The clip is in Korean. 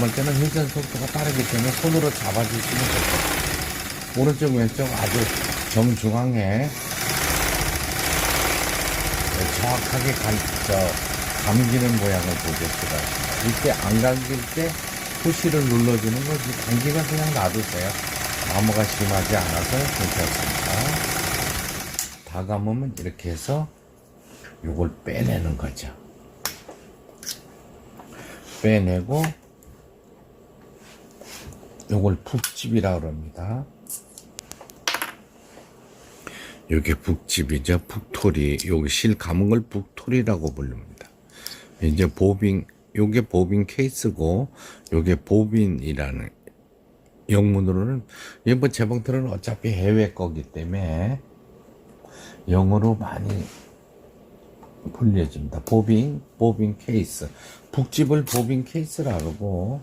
감을 때는 회전 속도가 빠르기 때문에 손으로 잡아주시면 좋겠어요. 오른쪽 왼쪽 아주 정중앙에 정확하게 감, 저, 감기는 모양을 보겠습니다. 이때 안 감길 때 푸시를 눌러주는 거지 감기가 그냥 놔두세요. 나무가 심하지 않아서 괜찮습니다. 다 감으면 이렇게 해서 요걸 빼내는 거죠. 빼내고 요걸 북집이라 그럽니다. 요게 북집이죠. 북토리. 여기 실 감은 걸 북토리라고 부릅니다. 이제 보빙, 요게 보빙 케이스고, 요게 보빈이라는 영문으로는, 이번 재봉틀은 어차피 해외 거기 때문에 영어로 많이 불려집니다. 보빙, 보빙 케이스. 북집을 보빙 케이스라 그러고,